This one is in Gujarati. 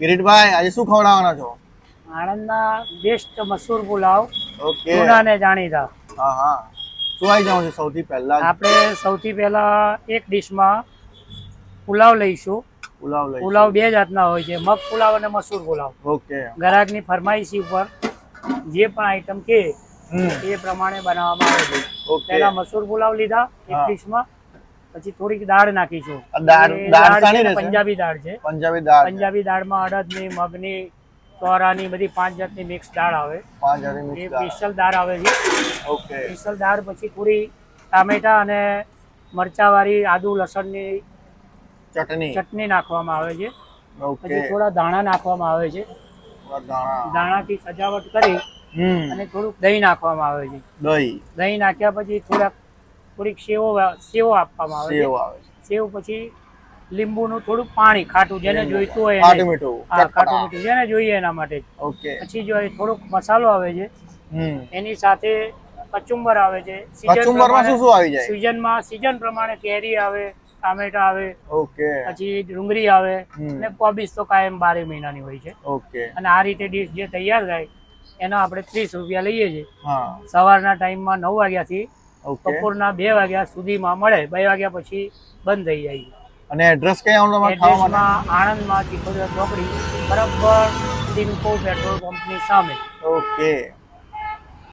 કિરીટભાઈ આજે શું ખવડાવવાના છો? આણંદના બેસ્ટ મસૂર પુલાવ. ઓકે. જૂના જાણીતા. હા હા. શું આવી જાવ છે સૌથી પહેલા? આપણે સૌથી પહેલા એક ડીશમાં પુલાવ લઈશું. પુલાવ લઈ પુલાવ બે જાતના હોય છે મગ પુલાવ અને મસૂર પુલાવ. ઓકે. ગ્રાહકની ફરમાઈશી ઉપર જે પણ આઈટમ કે એ પ્રમાણે બનાવવામાં આવે છે. પહેલા મસૂર પુલાવ લીધા એક. ડીશમાં પછી થોડીક દાળ નાખીશું? પંજાબી દાળ છે. પંજાબી દાળ. પંજાબી દાળમાં અડદની મગની ચોરાની બધી પાંચ જાતની મિક્સ દાળ આવે. પાંચ એ સ્પેશિયલ દાળ આવે છે. ઓકે. સ્પેશિયલ દાળ પછી થોડી ટામેટા અને મરચાવાળી આદુ લસણની ચટણી. ચટણી નાખવામાં આવે છે. પછી થોડા દાણા નાખવામાં આવે છે. દાણા દાણાથી સજાવટ કરી અને થોડુંક દહીં નાખવામાં આવે છે. દહીં. દહીં નાખ્યા પછી થોડાક થોડીક સેવો સેવો આપવામાં આવે સેવ પછી આવે નું સેવ પછી લીંબુનું થોડુંક પાણી ખાટું જેને જોઈતું હોય ખાટું મીઠું ખાટું મીઠું જેને જોઈએ એના માટે ઓકે. પછી જો થોડોક મસાલો આવે છે એની સાથે કચુંબર આવે છે. કચુંબરમાં શું શું આવી જાય? સિઝનમાં સિઝન પ્રમાણે કેરી આવે ટામેટા આવે ઓકે. પછી ડુંગળી આવે અને કોબીજ તો કાયમ બારે મહિનાની હોય છે. ઓકે. અને આ રીતે ડીશ જે તૈયાર થાય એનો આપણે ત્રીસ રૂપિયા લઈએ છીએ. સવારના ટાઈમમાં નવ વાગ્યાથી બપોરના બે વાગ્યા સુધીમાં મળે. બે વાગ્યા પછી બંધ થઈ જાય છે. અને એડ્રેસ કયા આણંદમાં ચીખોદર ચોકડી બરાબર ટિન્કો પેટ્રોલ પંપની સામે. ઓકે.